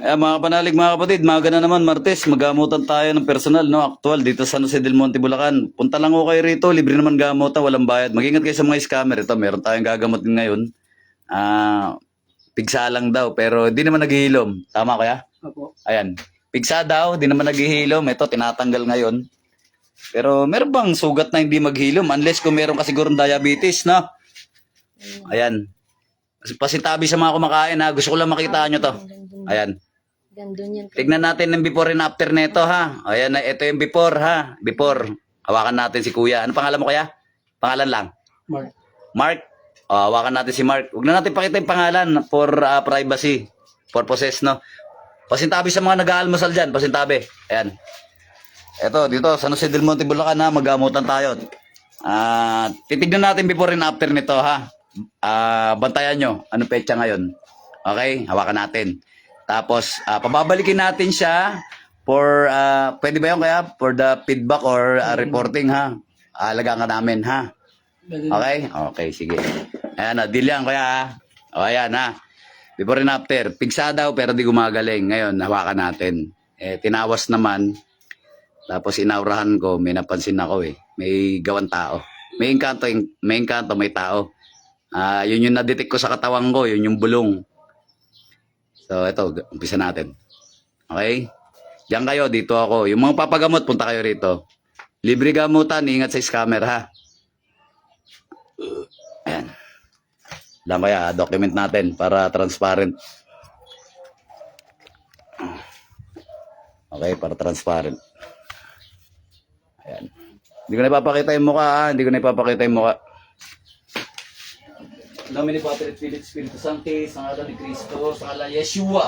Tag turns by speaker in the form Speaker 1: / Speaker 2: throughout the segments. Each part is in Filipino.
Speaker 1: Eh, mga panalig mga kapatid, maga na naman Martes, magamutan tayo ng personal, no? Actual, dito sa San Jose del Monte, Bulacan. Punta lang ko kayo rito, libre naman gamutan, walang bayad. Mag-ingat kayo sa mga scammer. Ito, meron tayong gagamutin ngayon. Ah, pigsa lang daw, pero di naman naghihilom. Tama kaya?
Speaker 2: Opo.
Speaker 1: Ayan. Pigsa daw, di naman naghihilom. Ito, tinatanggal ngayon. Pero meron bang sugat na hindi maghilom? Unless kung meron ka sigurong diabetes, no? Ayan. Pasintabi sa mga kumakain, ha? Gusto ko lang makita nyo to. Ayan.
Speaker 3: Gandun yan.
Speaker 1: Tignan natin yung before and after nito ha. Ayan ito yung before ha. Before. Hawakan natin si kuya. Ano pangalan mo kuya? Pangalan lang.
Speaker 2: Mark.
Speaker 1: Mark. O, hawakan natin si Mark. Huwag na natin pakita yung pangalan for ah, privacy purposes, no? Pasintabi sa mga nag-aalmusal dyan. Pasintabi. Ayan. Ito, dito, San Jose del Monte, Bulacan ha. Magamutan tayo. Ah, titignan natin before and after nito ha. Ah, bantayan nyo. Ano petsa ngayon? Okay? Hawakan natin. Tapos, ah, pababalikin natin siya for, ah, pwede ba yun kaya? For the feedback or ah, reporting ha? Alagaan ka namin ha? Okay? Okay, sige. Ayan na, deal yan kuya ha? O ayan ha. Before and after, pigsa daw pero di gumagaling. Ngayon, hawakan natin. Eh, tinawas naman. Tapos inaurahan ko, may napansin ako eh. May gawan tao. May engkanto, may engkanto, may tao. Ah, yun yung na-detect ko sa katawan ko, yun yung bulong. So, ito, umpisa natin. Okay? Diyan kayo, dito ako. Yung mga papagamot, punta kayo rito. Libre gamutan, ingat sa scammer ha. Ayan. Lang kaya, document natin para transparent. Okay, para transparent. Ayan. Hindi ko na ipapakita yung mukha ha. Hindi ko na ipapakita yung mukha. Ang dami ni Padre Philip Espiritu Santo, sa ngalan ni Cristo, sa ngalan ni Yeshua.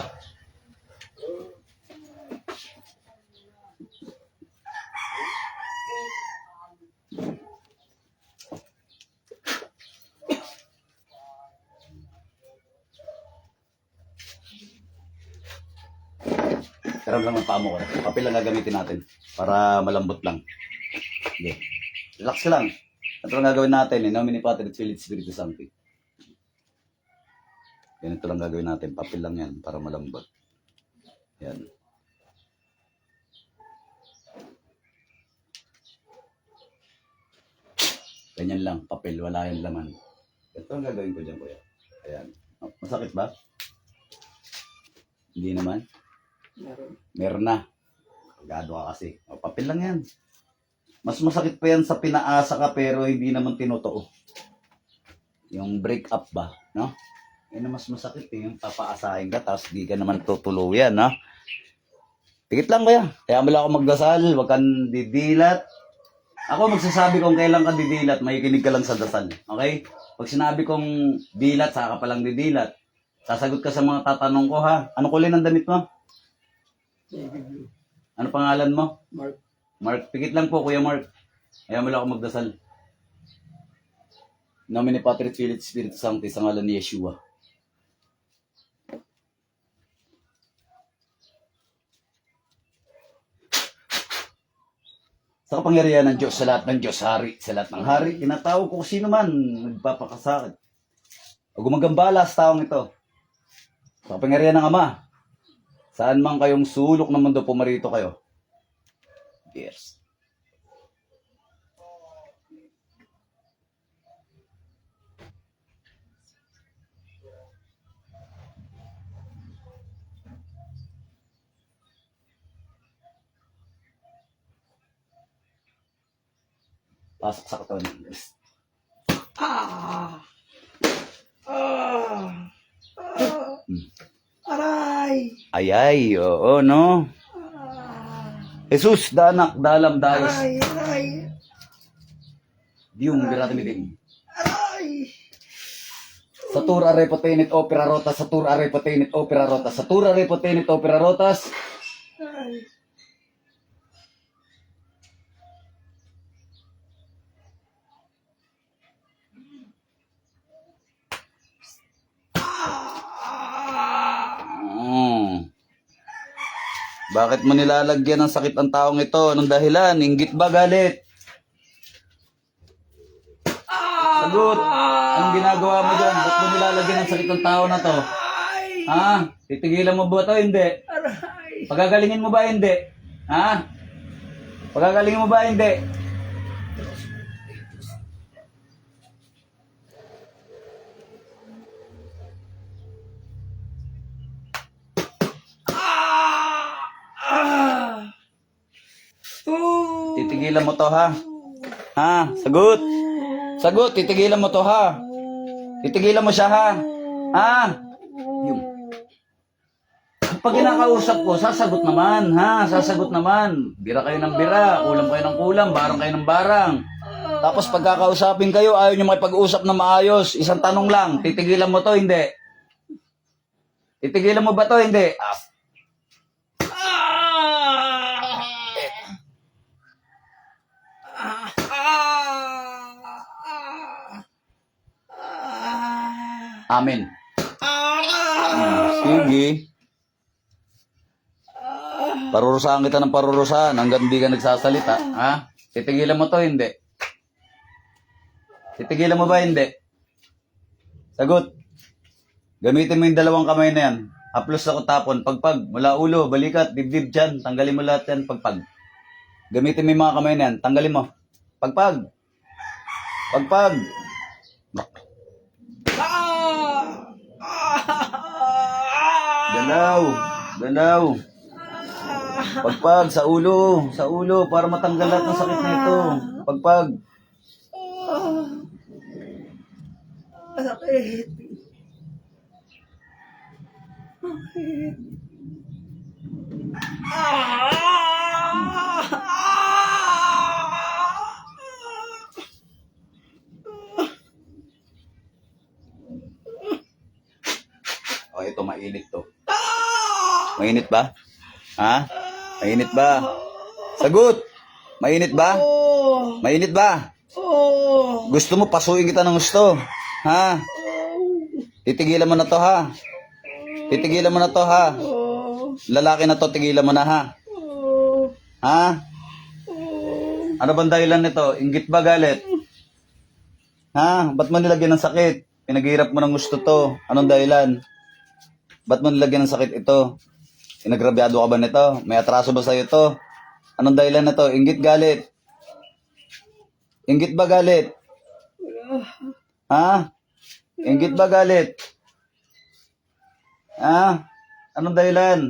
Speaker 1: Karam lang ng pamo ko. Papel lang gagamitin natin para malambot lang. Okay. Relax lang. Ito lang gagawin natin. In nomine Patri et Filii et Spiritus Sancti. Ganito lang gagawin natin. Papel lang yan para malambot. Yan. Ganyan lang. Papel. Wala yung laman. Ito ang gagawin ko dyan, kuya. Ayan. Oh, Masakit ba? Hindi naman.
Speaker 2: Meron.
Speaker 1: Meron na. Pagado ka kasi. O, papel lang yan. Mas masakit pa yan sa pinaasa ka pero hindi naman tinotoo. Yung break up ba, no? Yan ang mas masakit eh, yung papaasahin ka tapos di ka naman tutuluyan, no? Tigit lang kaya. Kaya mo lang ako magdasal, wag kang didilat. Ako magsasabi kung kailan ka didilat, makikinig ka lang sa dasal. Okay? Pag sinabi kong dilat, saka ka palang didilat. Sasagot ka sa mga tatanong ko ha. Ano kulay ng damit mo? Ano pangalan mo?
Speaker 2: Mark.
Speaker 1: Mark, pikit lang po, Kuya Mark. Ayaw mo lang ako magdasal. Namin ni Patri at Philip Espiritu Santo sa ngalan ni Yeshua. Kapangyarihan ng Diyos, sa lahat ng Diyos, hari, sa lahat ng hari, tinatawag ko sino man nagpapakasakit. O gumagambala sa taong ito. Sa kapangyarihan ng Ama, saan man kayong sulok ng mundo, pumarito kayo. Yes. Pasok sa katawan. Yes.
Speaker 2: Ah! Ah! Ah! Aray!
Speaker 1: Ay, ay, oo, no?
Speaker 2: Ah!
Speaker 1: Jesus, danak, dalam, dayos.
Speaker 2: Aray! Aray!
Speaker 1: Diyong birata miting.
Speaker 2: Aray!
Speaker 1: Satur are potenit opera rotas, satur are potenit opera rotas, satur are potenit opera rotas.
Speaker 2: Aray!
Speaker 1: Hmm. Bakit mo nilalagyan ng sakit ang taong ito? Anong dahilan? Inggit ba galit? Sagot! Anong ginagawa mo dyan? Ba't mo nilalagyan ng sakit ang tao na to? Ha? Titigilan mo ba to? Hindi. Pagagalingin mo ba? Hindi. Ha? Pagagalingin mo ba? Hindi.
Speaker 2: Ah! Oh!
Speaker 1: Titigilan mo to ha? Ha? Sagot. Sagot, titigilan mo to ha? Titigilan mo siya ha? Ha? Pag kinakausap ko, sasagot naman, ha? Sasagot naman. Bira kayo ng bira, ulam kayo ng kulam, barang kayo ng barang. Tapos pagkakausapin kayo, ayaw nyo makipag-usap na maayos. Isang tanong lang, titigilan mo to, hindi? Titigilan mo ba to, hindi? Ah! Amin.
Speaker 2: Ah!
Speaker 1: Sige. Parurusahan kita ng parurusahan hanggang di ka nagsasalita. Ha? Titigilan mo to, hindi? Titigilan mo ba, hindi? Sagot. Gamitin mo yung dalawang kamay na yan. Haplos ako tapon. Pagpag. Mula ulo, balikat, dibdib dyan. Tanggalin mo lahat yan. Pagpag. Gamitin mo yung mga kamay na yan. Tanggalin mo. Pagpag. Pagpag.
Speaker 2: Ah!
Speaker 1: Galaw. Galaw. Pagpag sa ulo, sa ulo para matanggal lahat ng sakit nito. Pagpag.
Speaker 2: Sakit. Sakit.
Speaker 1: Oh, ito mainit to. Mainit ba? Ha? Mainit ba? Sagot. Mainit ba? Mainit ba? Gusto mo pasuin kita ng gusto? Ha? Titigilan mo na to ha. Titigilan mo na to ha. Lalaki na to, tigilan mo na ha. Ha? Ano bang dahilan nito? Inggit ba galit? Ha? Ba't mo nilagyan ng sakit? Pinaghirap mo ng gusto to. Anong dahilan? Ba't mo nilagyan ng sakit ito? Inagrabyado ka ba nito? May atraso ba sa'yo to? Anong dahilan na to? Inggit galit? Inggit ba galit? Ha? Inggit ba galit? Ha? Anong dahilan?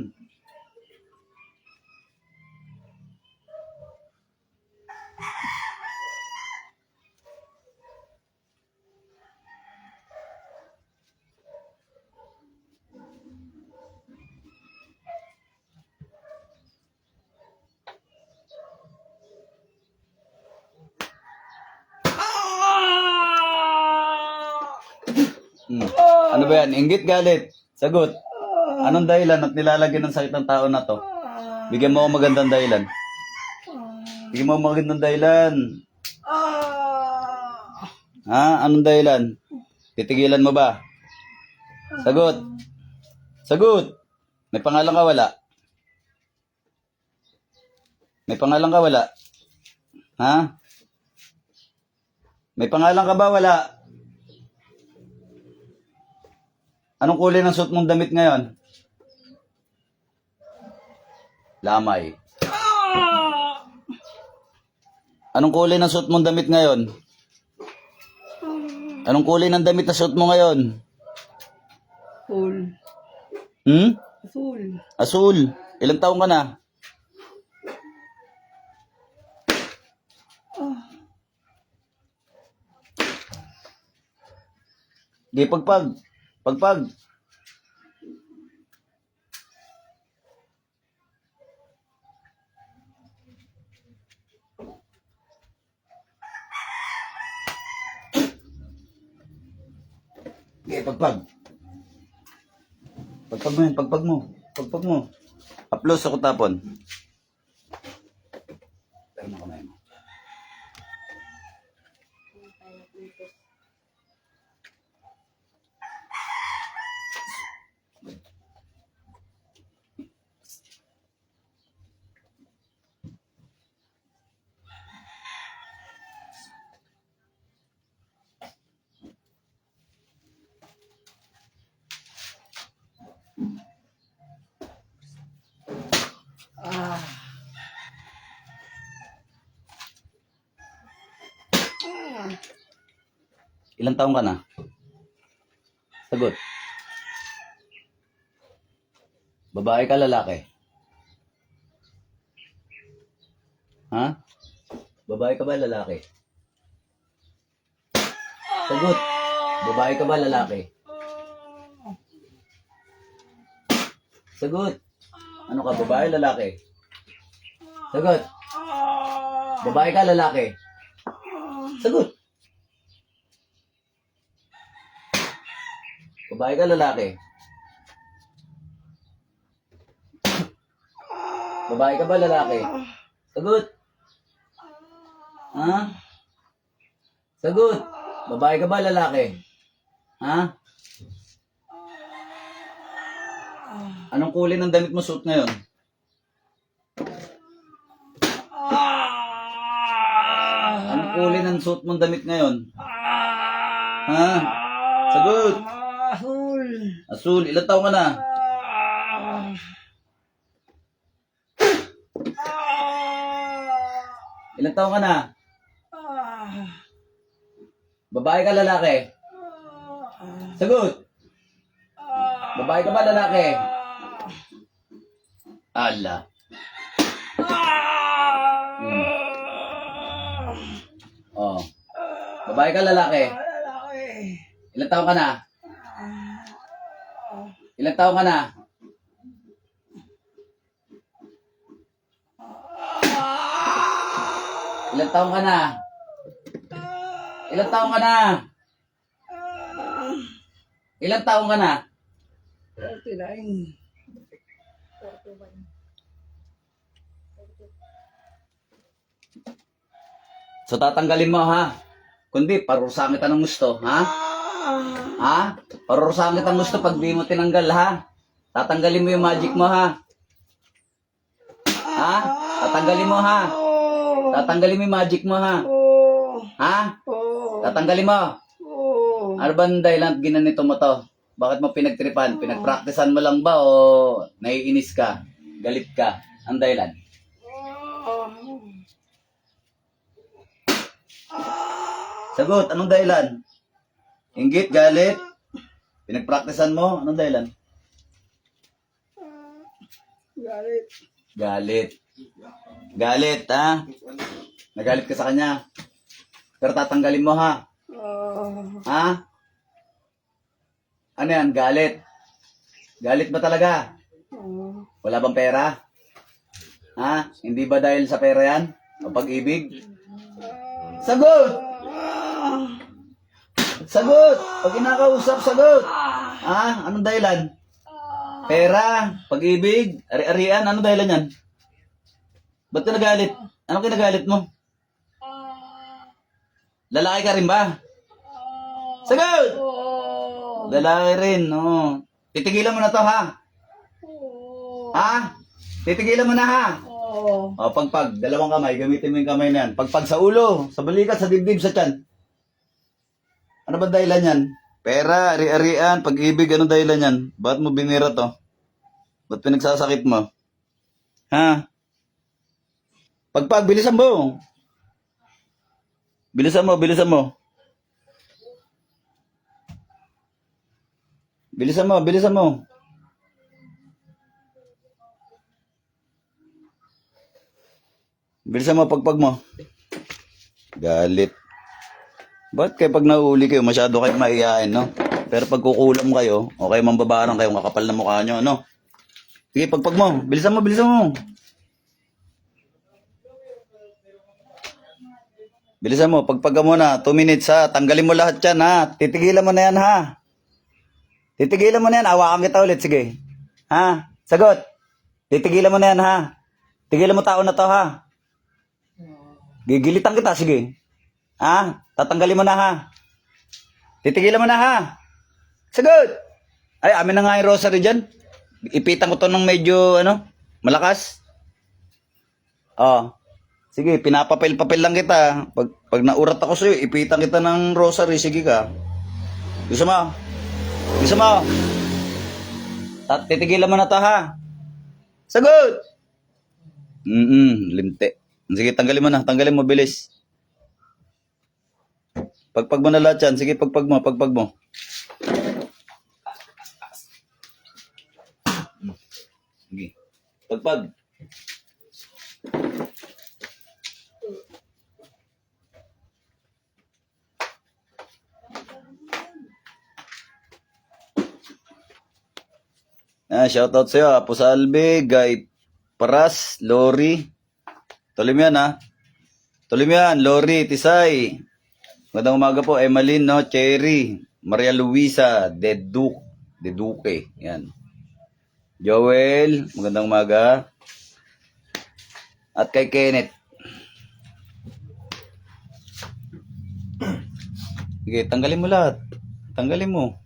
Speaker 1: Ano ba yan? Inggit galit? Sagot. Anong dahilan at nilalagyan ng sakit ng tao na to? Bigyan mo ako magandang dahilan. Bigyan mo ako magandang dahilan.
Speaker 2: Ah!
Speaker 1: Ha? Anong dahilan? Titigilan mo ba? Sagot. Sagot. May pangalan ka wala? May pangalan ka wala? Ha? May pangalan ka ba wala? Anong kulay ng suot mong damit ngayon? Lamay.
Speaker 2: Ah!
Speaker 1: Anong kulay ng suot mong damit ngayon? Anong kulay ng damit na suot mo ngayon?
Speaker 2: Full.
Speaker 1: Hmm?
Speaker 2: Full.
Speaker 1: Asul. Ilang taong ka na? Di pagpag. Pagpag. Di pagpag. Pagpag mo yan, pagpag mo. Pagpag mo. Aplos ako tapon. Pero mo kamay mo. Ilang taong ka na? Sagot. Babae ka, lalaki? Ha? Babae ka ba, lalaki? Sagot. Babae ka ba, lalaki? Sagot. Ano ka, babae, lalaki? Sagot. Babae ka, lalaki? Sagot. Babae ka, lalaki? Babae ka ba, lalaki? Sagot. Ha? Sagot. Babae ka ba, lalaki? Ha? Anong kulay ng damit mo suit ngayon? Anong kulay ng suit mong damit ngayon? Ha? Sagot. Asul, ilang taon ka na? Ilang taon ka na? Babae ka, lalaki? Sagot. Babae ka ba, lalaki? Ala. Hmm. Oh. Babae ka, lalaki? Ilang taon ka na? Ilang taon ka na? Ilang taon ka na? Ilang taon ka na? Ilang taon ka na?
Speaker 2: 39.
Speaker 1: So tatanggalin mo ha? Kundi parurusahan kita ng gusto, ha? Ha? Parurusahan kita ng gusto pag di mo tinanggal, ha? Tatanggalin mo yung magic mo, ha? Ha? Tatanggalin mo, ha? Tatanggalin mo yung magic mo, ha? Ha? Tatanggalin mo. Ano ba ang dahilan at ginanito mo to? Bakit mo pinagtripan? Pinagpraktisan mo lang ba o naiinis ka? Galit ka? Ang dahilan? Sagot, anong dahilan? Inggit, galit? Pinagpraktisan mo? Anong dahilan?
Speaker 2: Galit.
Speaker 1: Galit. Galit, ha? Nagalit ka sa kanya. Pero tatanggalin mo, ha?
Speaker 2: Oh.
Speaker 1: Ha? Ano yan? Galit. Galit ba talaga?
Speaker 2: Oh.
Speaker 1: Wala bang pera? Ha? Hindi ba dahil sa pera yan? O pag-ibig? Sagot! Sagot! Pag kinakausap, sagot! Ha? Anong dahilan? Pera, pag-ibig, ari-arian, ano dahilan yan? Ba't ka nagalit? Anong kinagalit mo? Lalaki ka rin ba? Sagot!
Speaker 2: Oh.
Speaker 1: Lalaki rin, no. Titigilan mo na to, ha? Ha? Titigilan mo na, ha?
Speaker 2: Oh.
Speaker 1: O, pagpag, dalawang kamay, gamitin mo yung kamay na yan. Pagpag sa ulo, sa balikat, sa dibdib, sa tiyan. Ano ba dahilan yan? Pera, ari-arian, pag-ibig, anong dahilan yan? Ba't mo binira to? Ba't pinagsasakit mo? Ha? Pagpag, bilisan mo. Bilisan mo, bilisan mo. Bilisan mo, bilisan mo. Bilisan mo pagpag mo. Galit. Ba't kayo pag nahuli kayo, masyado kayo maiyain, no? Pero pag kukulam kayo, o kayo mambabarang kayo, kakapal na mukha nyo, no? Sige, pagpag mo. Bilisan mo, bilisan mo. Bilisan mo, pagpag mo na, 2 minutes ha. Tanggalin mo lahat yan ha. Titigilan mo na yan ha. Titigilan mo na yan, awakan kita ulit, sige. Ha? Sagot. Titigilan mo na yan ha. Tigilan mo tao na to ha. Gigilitan kita, sige. Ha? Tatanggalin mo na ha. Titigilan mo na ha. Sagot! Ay, amin na nga yung rosary dyan. Ipitan ko to ng medyo, ano, malakas. Oh. Sige, pinapapel-papel lang kita. Pag, pag naurat ako sa'yo, ipitan kita ng rosary. Sige ka. Gusto mo? Gusto mo? Tat- Titigilan mo na to ha. Sagot! Mm-mm, limte. Sige, tanggalin mo na. Tanggalin mo, bilis. Pagpag mo na lahat yan. Sige, pagpag mo, pagpag mo. Sige. Pagpag. Ah, shoutout sa'yo, Apo Salve, Guy Paras, Lori. Tuloy mo yan, ha? Tuloy mo yan, Lori, Tisay. Magandang umaga po, Emmeline, no? Cherry, Maria Luisa, Deduke, Deduque, yan. Joel, magandang umaga. At kay Kenneth. Sige, tanggalin mo lahat. Tanggalin mo.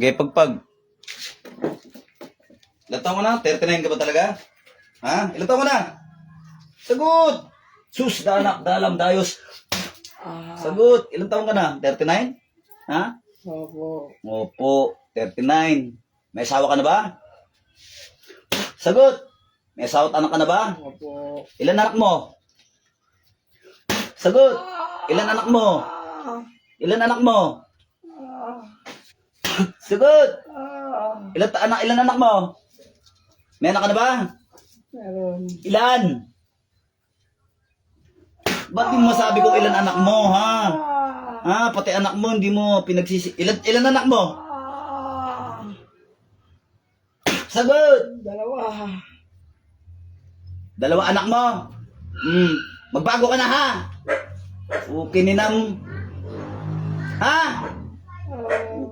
Speaker 1: Sige, pagpag. Ilan taon mo na? 39 ka ba talaga? Ha? Ilan taon mo na? Sagot! Sus, danak, dalam, dayos.
Speaker 2: Ah.
Speaker 1: Sagot, ilan taon ka na? 39? Ha?
Speaker 2: Opo.
Speaker 1: Opo, 39. May asawa ka na ba? Sagot! May asawa at anak ka na ba?
Speaker 2: Opo.
Speaker 1: Ilan anak mo? Sagot! Ilan anak mo?
Speaker 2: Ah.
Speaker 1: Ilan anak mo? Sagot!
Speaker 2: Ah.
Speaker 1: Ilan ta- anak ilan anak mo? May anak ka na ba?
Speaker 2: Meron.
Speaker 1: Ilan? Ba't di mo masabi kung ilan anak mo, ha?
Speaker 2: Ah.
Speaker 1: Ha, pati anak mo hindi mo pinagsisi... Ilan, ilan anak mo?
Speaker 2: Ah.
Speaker 1: Sagot!
Speaker 2: Dalawa.
Speaker 1: Dalawa anak mo? Hmm, magbago ka na, ha? Okay, ninam. Ha?
Speaker 2: Ah.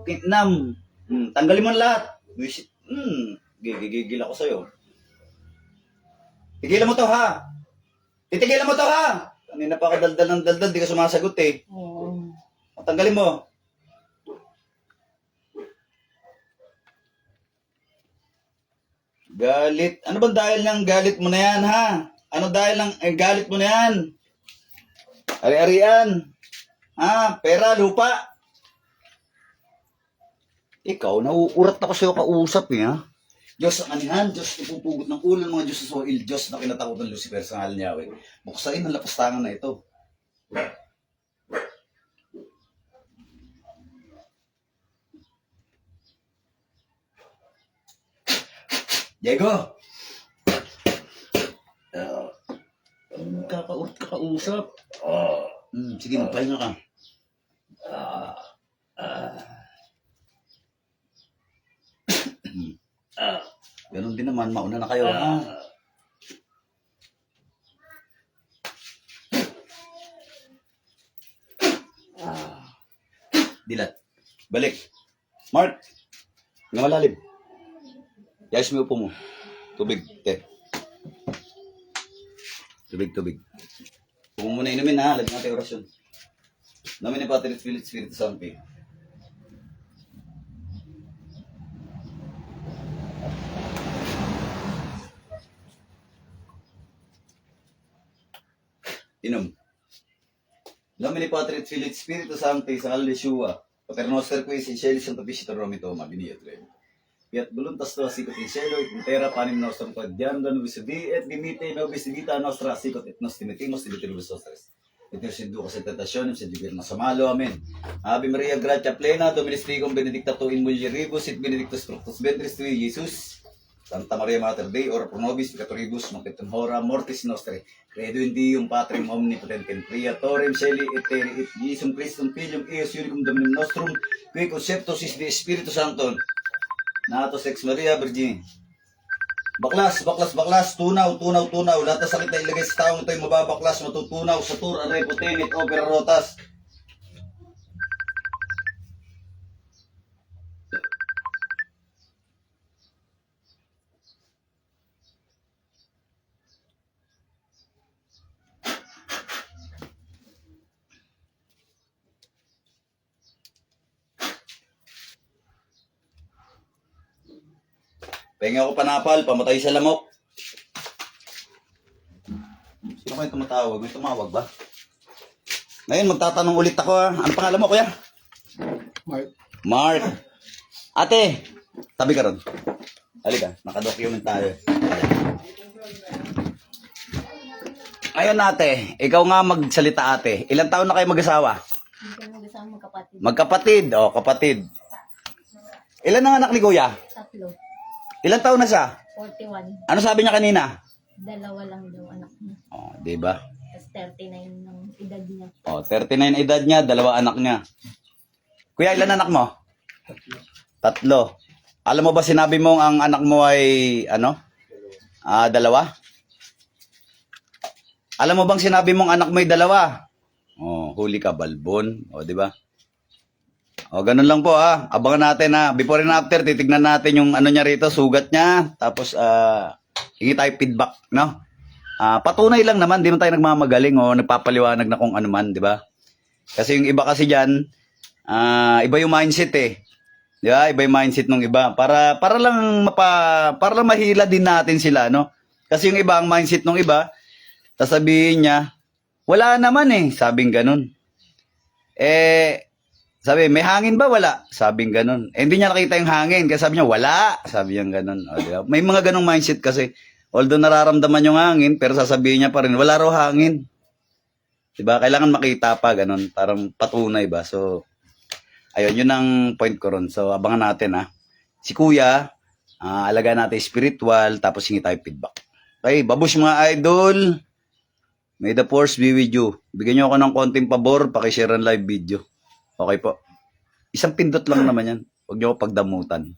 Speaker 1: Okay, nam. Hmm, tanggalin mo lahat. Wish- Hmm, gigigil ako sa'yo. Tigilan mo to, ha? Titigilan mo to, ha? Kanina pa ako daldal ng daldal, di ka sumasagot, eh.
Speaker 2: Oh.
Speaker 1: Tanggalin mo. Galit. Ano ba dahil ng galit mo na yan, ha? Ano dahil ng eh, galit mo na yan? Ari-arian. Ha? Pera, lupa. Ikaw, nauurat ako sa'yo kausap, ha? Diyos ang anihan, Diyos ipupugot ng ulo ng mga Diyos sa soil, Diyos na kinatakot ng Lucifer sa ngalan niya. Buksain ang lapastangan na ito. Diego! Uh, kakausap. Hmm, sige, magpahinga ka. Ganon din naman, mauna na kayo, ha?
Speaker 2: Ah.
Speaker 1: Dilat. Balik. Mark! Nga malalim. Yayos mo upo mo. Tubig, te. Tubig, tubig. Huwag mo muna inumin ha, lagyan natin orasyon. Namin ni Patrick Spirit Spirit Santi. Namin ni Patrick Spirit Spirit Santi sa Kalishua. Paternoster ko si Shelly Santo Pisito Romito, Mabini at Rem. Piat buluntas to sikot in cielo et in panim nostrum quodiam dan visidi et dimite nobis vita nostra sikot et nos timitimos timitiribus nostres. Et nos inducas in tentationem sed libera nos a malo. Amen. Ave Maria gratia plena Dominus tecum benedicta tu in mulieribus et benedictus fructus ventris tui Iesus. Santa Maria Mater Dei ora pro nobis peccatoribus nunc et in hora mortis nostre. Credo in Deum Patrem omnipotentem creatorem celi et terra et Iesum Christum filium eius unicum Dominum nostrum qui conceptus is de Spiritus Sancto Natos ex Maria Virgin. Baklas, baklas, baklas, tunaw, tunaw, tunaw. Lahat ng sakit na ilagay sa taong ito'y mababaklas, matutunaw sa tur, aray, putinit, opera, rotas. Pengi ako panapal, pamatay sa lamok. Sino kayo tumatawag? May tumawag ba? Ngayon, magtatanong ulit ako ha. Ano pangalan mo, kuya?
Speaker 2: Mark.
Speaker 1: Mark. Ate, tabi ka ron. Halika, nakadocument tayo. Ayun ate, ikaw nga magsalita ate. Ilang taon na kayo mag-asawa?
Speaker 3: Magkapatid.
Speaker 1: Magkapatid, o kapatid. Ilan ang anak ni kuya?
Speaker 3: Tatlo.
Speaker 1: Ilang taon na siya?
Speaker 3: 41.
Speaker 1: Ano sabi niya kanina?
Speaker 3: Dalawa lang daw anak niya.
Speaker 1: Oh, di ba?
Speaker 3: Tapos 39 ng edad niya.
Speaker 1: Oh, 39 edad niya, dalawa anak niya. Kuya, ilan anak mo? Tatlo. Alam mo ba sinabi mo ang anak mo ay ano? Ah, dalawa? Alam mo bang sinabi mong anak mo ay dalawa? Oh, huli ka balbon, oh, di ba? Oh, ganun lang po ah. Abangan natin ha. Before and after, titignan natin yung ano niya rito, sugat niya. Tapos, ah, hingi tayo feedback, no? Ah, patunay lang naman, di man tayo nagmamagaling o nagpapaliwanag na kung ano man, di ba? Kasi yung iba kasi diyan, ah, iba yung mindset eh. Di ba? Iba yung mindset ng iba. Para para lang mapa para lang mahila din natin sila, no? Kasi yung iba ang mindset ng iba, sasabihin niya, wala naman eh, sabing ganun. Eh sabi, may hangin ba? Wala. Sabing ganun. Eh, hindi niya nakita yung hangin. Kaya sabi niya, wala. Sabi niya ganun. O, di ba? May mga ganung mindset kasi. Although nararamdaman yung hangin, pero sasabihin niya pa rin, wala raw hangin. Diba? Kailangan makita pa, ganun. Parang patunay ba? So, ayun, yun ang point ko ron. So, abangan natin, ha. Si Kuya, ah, alagaan natin spiritual, tapos hingi tayo feedback. Okay, babush mga idol. May the force be with you. Bigyan niyo ako ng konting pabor, pakishare ang live video. Okay po. Isang pindot lang naman yan. Huwag niyo pagdamutan.